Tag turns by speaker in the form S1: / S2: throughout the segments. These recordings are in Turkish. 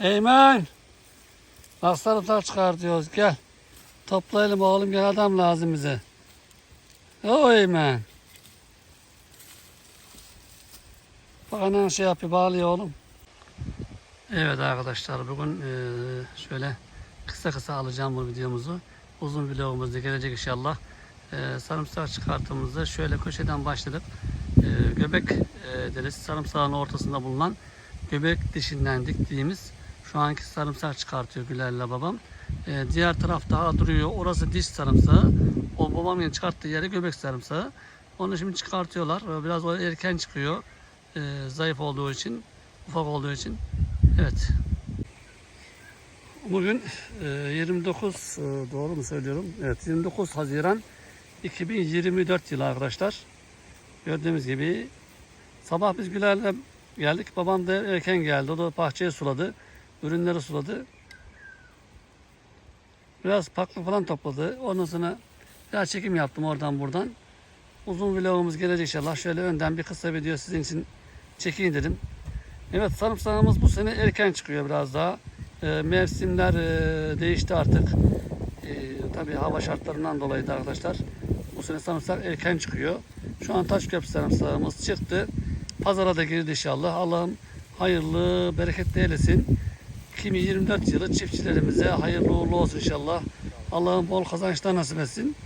S1: Eymen. Bak sarımsak çıkar diyoruz. Gel. Toplayalım oğlum gel adam lazım bize. O Eymen. Bak anan şey yapıyor bağlıyor oğlum. Evet arkadaşlar bugün eee, şöyle kısa kısa alacağım bu videomuzu. Uzun vlogumuz da gelecek inşallah. Eee sarımsak çıkarttığımızda şöyle köşeden başladık. Eee, göbek deriz. Sarımsağın ortasında bulunan göbek dişinden diktiğimiz şu anki sarımsak çıkartıyor Güler'le babam. Eee, diğer taraf daha duruyor. Orası diş sarımsağı. O babamın çıkarttığı yeri göbek sarımsağı. Onu şimdi çıkartıyorlar. Eee, Biraz o erken çıkıyor. Eee, zayıf olduğu için, ufak olduğu için. Evet. Bugün e, 29 e, doğru mu söylüyorum? Evet 29 Haziran 2024 yılı arkadaşlar. Gördüğümüz gibi sabah biz Güler'le geldik. Babam da erken geldi. O da bahçeye suladı. Ürünleri suladı. Biraz paklı falan topladı. Ondan sonra biraz çekim yaptım oradan buradan. Uzun vlogumuz gelecek inşallah. Şöyle önden bir kısa video sizin için çekeyim dedim. Evet sarımsağımız bu sene erken çıkıyor biraz daha. E, mevsimler e, değişti artık. E, tabii hava şartlarından dolayı da arkadaşlar. Bu sene sarımsak erken çıkıyor. Şu an Taşköprü sarımsağımız çıktı. Pazara da girdi inşallah. Allah'ım hayırlı, bereketli eylesin. 2024 yılı çiftçilerimize hayırlı uğurlu olsun inşallah. Allah'ım bol kazançlar nasip etsin.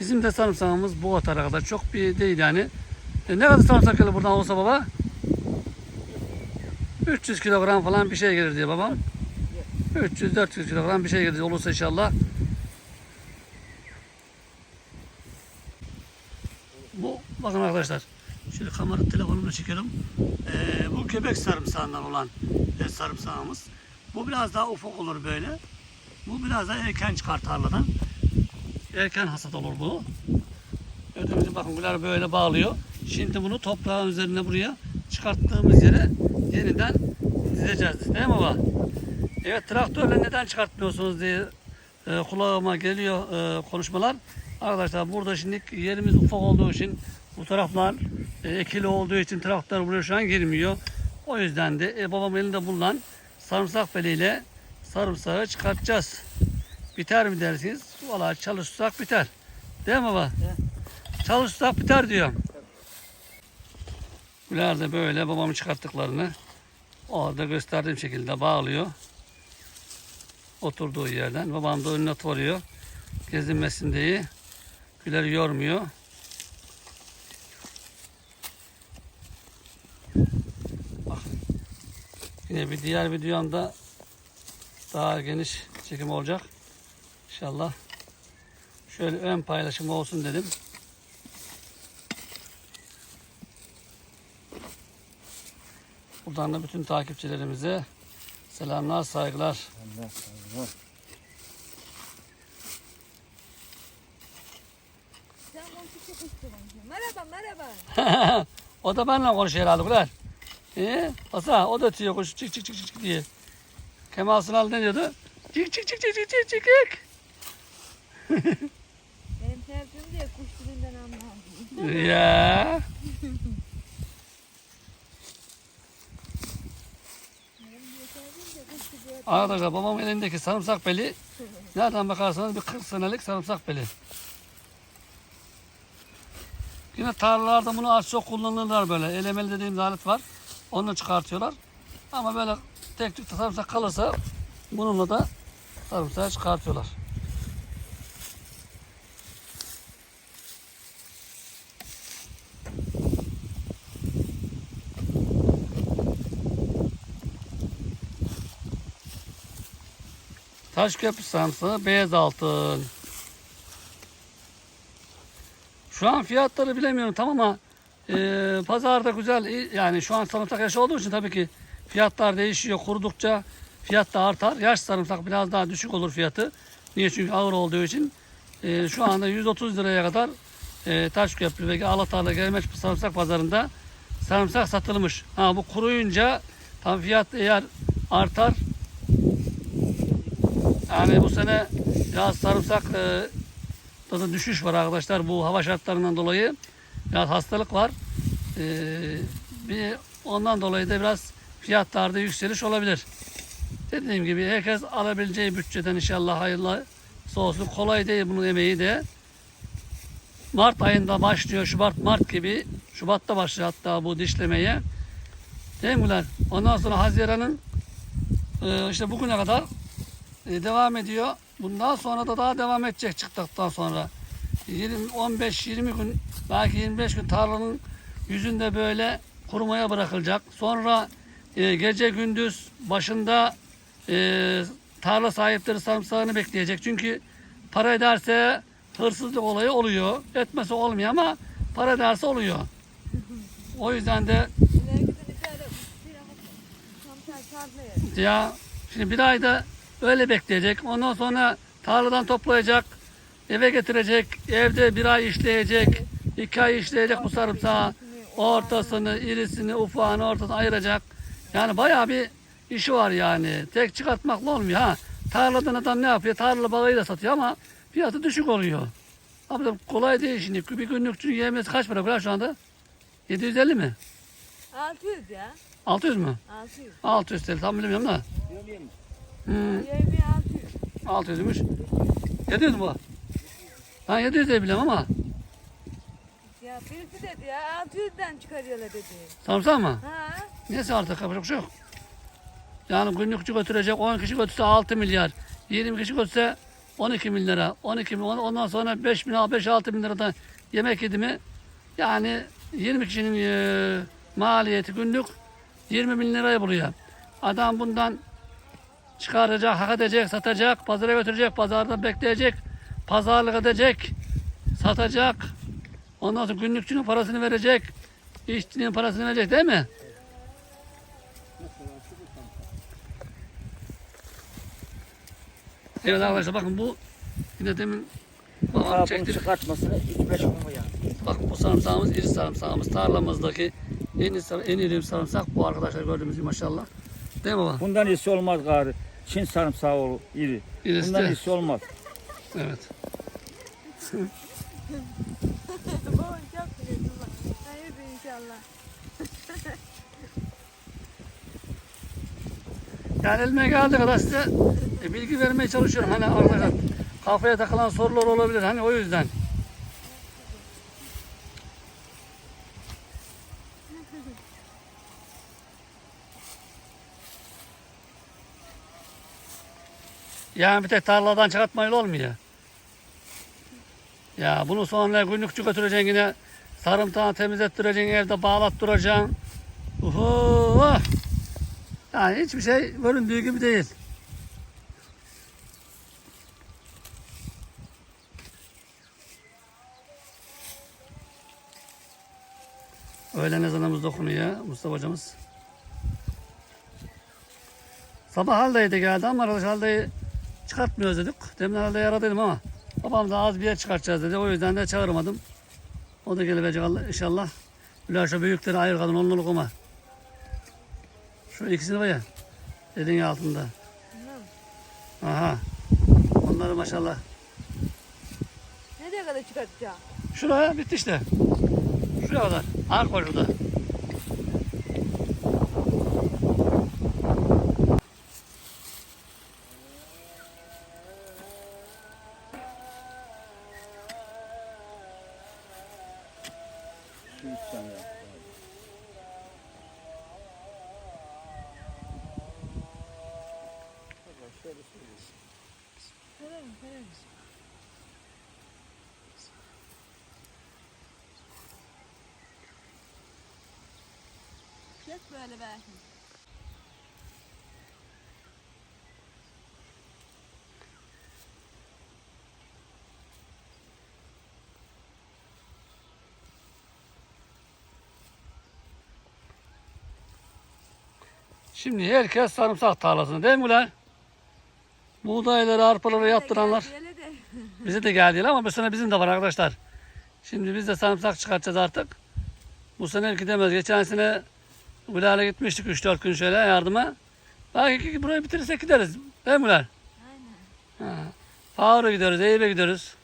S1: Bizim de sarımsağımız bu atara kadar çok bir değil yani. E, ne kadar sarımsak gelir buradan olsa baba? 300 kilogram falan bir şey gelir diye babam. 300-400 kilogram bir şey gelir olursa inşallah. Bu bakın arkadaşlar. Şöyle kamera telefonumla çekelim. Ee, bu köpek sarımsağından olan e, sarımsağımız. Bu biraz daha ufak olur böyle. Bu biraz daha erken çıkar tarladan. Erken hasat olur bu. Ödümüzü bakın bunlar böyle bağlıyor. Şimdi bunu toprağın üzerine buraya çıkarttığımız yere yeniden dizeceğiz. Değil mi baba? Evet traktörle neden çıkartmıyorsunuz diye e, kulağıma geliyor e, konuşmalar. Arkadaşlar burada şimdi yerimiz ufak olduğu için bu taraflar ekili olduğu için traktör buraya şu an girmiyor. O yüzden de e, babam elinde bulunan sarımsak beliyle sarımsağı çıkartacağız. Biter mi dersiniz? Valla çalışsak biter. Değil mi baba? Çalışsak biter diyorum. Güler de böyle babamın çıkarttıklarını orada gösterdiğim şekilde bağlıyor. Oturduğu yerden. Babam da önüne tutuyor. Gezinmesin diye. Güler yormuyor. Yine bir diğer videomda daha geniş çekim olacak. İnşallah. Şöyle ön paylaşım olsun dedim. Buradan da bütün takipçilerimize selamlar, saygılar.
S2: Allah
S3: çıkıştırın. Merhaba merhaba.
S1: o da benimle konuşuyor herhalde Güler. İyi. Asa o da ötüyor kuş çık çık çık çık diye. Kemal Sunal ne diyordu? Çık çık çık çık çık çık çık.
S3: Benim tercihim diye kuş dilinden anlamam.
S1: ya. Arkadaşlar babamın elindeki sarımsak beli nereden bakarsanız bir 40 senelik sarımsak beli. Yine tarlalarda bunu az çok kullanırlar böyle. Elemeli dediğimiz alet var. Onu çıkartıyorlar. Ama böyle tek tük sarımsak kalırsa bununla da sarımsağı çıkartıyorlar. Taşköprü sarımsağı beyaz altın. Şu an fiyatları bilemiyorum tamam ama e, pazarda güzel yani şu an sarımsak yaşı olduğu için tabii ki fiyatlar değişiyor. Kurudukça fiyat da artar. Yaş sarımsak biraz daha düşük olur fiyatı. Niye? Çünkü ağır olduğu için. E, şu anda 130 liraya kadar e, Taşköprü ve Alatarla Gelmeç sarımsak pazarında sarımsak satılmış. Ha bu kuruyunca tam fiyat eğer artar yani bu sene biraz sarımsak e, da düşüş var arkadaşlar bu hava şartlarından dolayı. Biraz hastalık var. E, bir ondan dolayı da biraz fiyatlarda yükseliş olabilir. Dediğim gibi herkes alabileceği bütçeden inşallah hayırlı olsun. Kolay değil bunun emeği de. Mart ayında başlıyor. Şubat, Mart gibi. Şubat'ta başlıyor hatta bu dişlemeye. Değil mi ulan? Ondan sonra Haziran'ın e, işte bugüne kadar e, devam ediyor. Bundan sonra da daha devam edecek çıktıktan sonra. 20, 15-20 gün belki 25 gün tarlanın yüzünde böyle kurumaya bırakılacak. Sonra e, gece gündüz başında e, tarla sahipleri sarımsağını bekleyecek. Çünkü para ederse hırsızlık olayı oluyor. Etmesi olmuyor ama para ederse oluyor. O yüzden de. Ya şimdi bir ayda öyle bekleyecek. Ondan sonra tarladan toplayacak. Eve getirecek. Evde bir ay işleyecek. iki ay işleyecek bu sarımsağı. Ortasını, irisini, ufağını ortasını ayıracak. Yani bayağı bir işi var yani. Tek çıkartmakla olmuyor ha. Tarladan adam ne yapıyor? Tarla balığı da satıyor ama fiyatı düşük oluyor. Abi kolay değil şimdi. Bir günlükçünün yemesi kaç para falan şu anda? 750 mi?
S3: 600 ya.
S1: 600 mü?
S3: 600.
S1: 600 TL tam bilmiyorum da. Hmm.
S3: Yemeği 600.
S1: 600'müş. 700 mu? Ben 700 de bilmem ama.
S3: Ya birisi dedi ya 600'den çıkarıyorlar dedi.
S1: Sarımsak mı?
S3: Ha?
S1: Neyse artık yapacak bir şey yok. Yani günlükçü götürecek 10 kişi götürse 6 milyar. 20 kişi götürse 12 bin lira. 12 bin, ondan sonra 5 bin, 5-6 bin liradan yemek yedi mi? Yani 20 kişinin e, maliyeti günlük 20 bin lirayı buluyor. Adam bundan çıkaracak, hak edecek, satacak, pazara götürecek, pazarda bekleyecek, pazarlık edecek, satacak. Ondan sonra günlükçünün parasını verecek, işçinin parasını verecek değil mi? Evet arkadaşlar bakın bu yine demin babam çekti.
S2: çıkartmasını 3-5 gün mu yani?
S1: Bakın bu sarımsağımız iri sarımsağımız. Tarlamızdaki en, iri- en iri sarımsak bu arkadaşlar gördüğümüz gibi maşallah. Değil mi baba?
S2: Bundan iyisi olmaz gari. Çin sarımsağı olur iri.
S1: İrisi
S2: Bundan
S1: de-
S2: iyisi olmaz.
S1: Evet.
S3: Babam çok bak. Hayırdır inşallah.
S1: Yani elime geldiği kadar size e, bilgi vermeye çalışıyorum. Hani arkadaşlar kafaya takılan sorular olabilir. Hani o yüzden. Yani bir tek tarladan çıkartmayla olmuyor. Ya bunu sonra günlükçü götüreceksin yine sarımtağı temizlettireceksin, evde bağlattıracaksın. Uhu! Yani hiçbir şey göründüğü gibi değil. Öğlen ezanımız dokunuyor Mustafa hocamız. Sabah haldeydi geldi ama arkadaş haldeyi çıkartmıyoruz dedik. Demin haldeyi aradıydım ama babam da az bir yer çıkartacağız dedi. O yüzden de çağırmadım. O da gelecek Allah- inşallah. Üler şu büyükleri ayır kadın onluluk ama. Şu ikisini var ya. Elin altında. Aha. Onları maşallah.
S3: Nereye kadar çıkartacağım?
S1: Şuraya bitti işte. Şuraya kadar. Koy şurada.
S3: Kes böyle be.
S1: Şimdi herkes sarımsak tarlasında değil mi ulan? Buğdayları, arpaları yaptıranlar. Bize de geldi ama bu sene bizim de var arkadaşlar. Şimdi biz de sarımsak çıkartacağız artık. Bu sene gidemez. Geçen sene Ulal'e gitmiştik 3-4 gün şöyle yardıma. Belki burayı bitirirsek gideriz. Değil mi Ulal?
S3: Aynen.
S1: Ha. Faruk'a gidiyoruz, Eyüp'e gidiyoruz.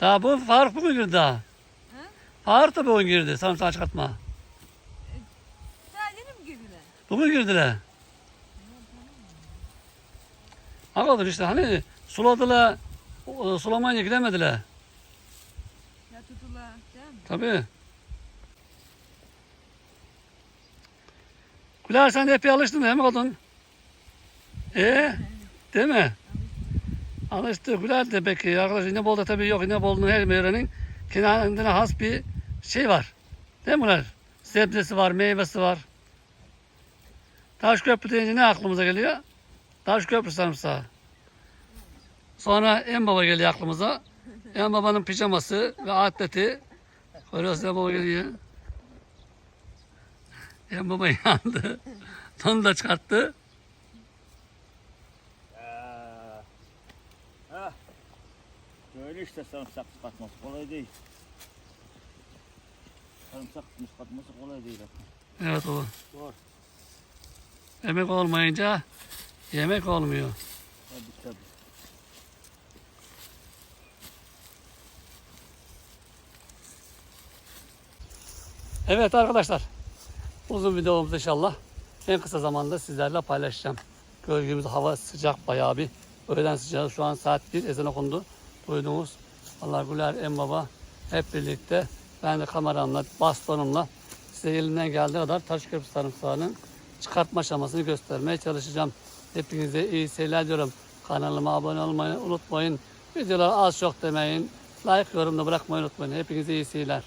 S1: Daha bu Faruk bugün girdi daha. Faruk da bugün girdi sarımsak çıkartma.
S3: Daha yeni mi girdiler?
S1: Bugün girdiler. Ağadır işte hani suladılar, sulamayınca gidemediler.
S3: Ya tutula değil mi?
S1: Tabii. Güler sen de epey alıştın değil mi kadın? Ee, değil mi? Alıştı. Güler de peki. Arkadaşlar İnebolu'da tabii yok. İnebolu'nun her meyvenin kendine has bir şey var. Değil mi Güler? Sebzesi var, meyvesi var. Taşköprü deyince ne aklımıza geliyor? Taşköprü sarımsağı. Sonra en baba geliyor aklımıza. En babanın pijaması ve atleti. Görüyorsun en baba geliyor. En baba yandı. Onu da çıkarttı.
S2: Ha. Ha. Böyle işte sarımsak çıkartması kolay değil. Sarımsak çıkartması kolay değil.
S1: Evet baba.
S2: Doğru.
S1: Emek olmayınca yemek olmuyor.
S2: Tabii tabii.
S1: Evet arkadaşlar. Uzun videomuz inşallah en kısa zamanda sizlerle paylaşacağım. Gördüğümüz hava sıcak bayağı bir. Öğlen sıcağı şu an saat 1 ezan okundu. Duydunuz. Allah Güler en baba hep birlikte ben de kameramla bastonumla size elimden geldiği kadar Taşköprü sarımsağının çıkartma aşamasını göstermeye çalışacağım. Hepinize iyi seyirler diyorum. Kanalıma abone olmayı unutmayın. Videoları az çok demeyin. Like yorumda bırakmayı unutmayın. Hepinize iyi seyirler.